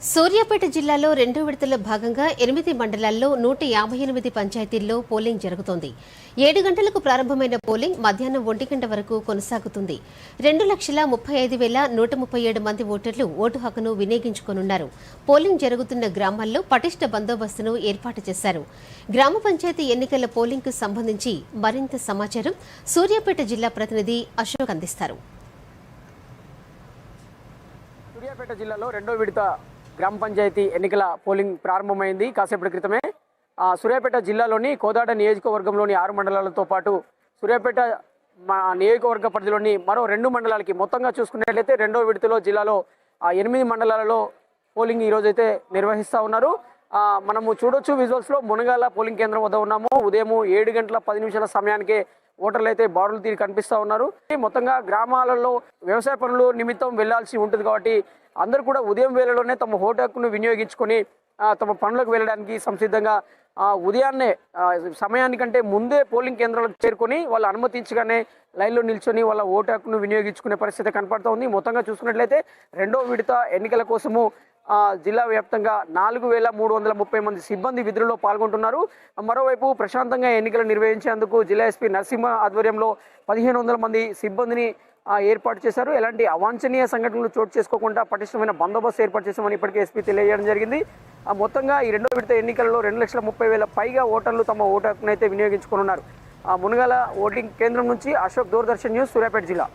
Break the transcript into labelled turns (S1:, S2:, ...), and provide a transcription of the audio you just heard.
S1: సూర్యాపేట జిల్లాలో రెండో విడతలో భాగంగా ఎనిమిది మండలాల్లో నూట యాభై ఎనిమిది పంచాయతీల్లో పోలింగ్ జరుగుతోంది. ఏడు గంటలకు ప్రారంభమైన పోలింగ్ మధ్యాహ్నం ఒంటి గంట వరకు కొనసాగుతుంది. రెండు లక్షల ముప్పై ఐదు వేల నూట ముప్పై ఏడు మంది ఓటర్లు ఓటు హక్కును వినియోగించుకోనున్నారు. పోలింగ్ జరుగుతున్న గ్రామాల్లో పటిష్ట బందోబస్తును ఏర్పాటు చేశారు. గ్రామ పంచాయతీ ఎన్నికల పోలింగ్కు సంబంధించి మరింత సమాచారం సూర్యాపేట జిల్లా ప్రతినిధి అశోక్ అందిస్తారు.
S2: సూర్యాపేట జిల్లాలో రెండో విడత గ్రామ పంచాయతీ ఎన్నికల పోలింగ్ ప్రారంభమైంది. కాసేపటి క్రితమే సూర్యాపేట జిల్లాలోని కోదాడ నియోజకవర్గంలోని ఆరు మండలాలతో పాటు సూర్యాపేట మా నియోజకవర్గ పరిధిలోని మరో రెండు మండలాలకి మొత్తంగా చూసుకున్నట్లయితే రెండో విడతలో జిల్లాలో ఆ, ఎనిమిది మండలాలలో పోలింగ్ ఈరోజు అయితే నిర్వహిస్తూ ఉన్నారు. మనము చూడొచ్చు విజువల్స్లో మునగాల పోలింగ్ కేంద్రం వద్ద ఉన్నాము. ఉదయం ఏడు గంటల పది నిమిషాల సమయానికే ఓటర్లు అయితే బారులు తీరి కనిపిస్తూ ఉన్నారు. మొత్తంగా గ్రామాలలో వ్యవసాయ పనులు నిమిత్తం వెళ్ళాల్సి ఉంటుంది కాబట్టి అందరూ కూడా ఉదయం వేళలోనే తమ ఓటు హక్కును వినియోగించుకొని తమ పనులకు వెళ్ళడానికి సంసిద్ధంగా ఉదయాన్నే సమయానికంటే ముందే పోలింగ్ కేంద్రాలకు చేరుకొని వాళ్ళు అనుమతించగానే లైన్లో నిల్చొని వాళ్ళ ఓటు హక్కును వినియోగించుకునే పరిస్థితి కనపడుతూ ఉంది మొత్తంగా చూసుకున్నట్లయితే రెండో విడత ఎన్నికల కోసము జిల్లా వ్యాప్తంగా నాలుగు వేల మూడు వందల ముప్పై మంది సిబ్బంది విధులలో పాల్గొంటున్నారు. మరోవైపు ప్రశాంతంగా ఎన్నికలు నిర్వహించేందుకు జిల్లా ఎస్పీ నరసింహ ఆధ్వర్యంలో పదిహేను వందల మంది సిబ్బందిని ఏర్పాటు చేశారు. ఎలాంటి అవాంఛనీయ సంఘటనలు చోటు చేసుకోకుండా పటిష్టమైన బందోబస్తు ఏర్పాటు చేశామని ఇప్పటికే ఎస్పీ తెలియజేయడం జరిగింది. ఆ, మొత్తంగా ఈ రెండో విడత ఎన్నికల్లో రెండు లక్షల ముప్పై వేల పైగా ఓటర్లు తమ ఓటు హక్కునైతే వినియోగించుకోనున్నారు. ఆ, మునగాల ఓటింగ్ కేంద్రం నుంచి అశోక్ దూరదర్శన్ న్యూస్ సూర్యాపేట జిల్లా.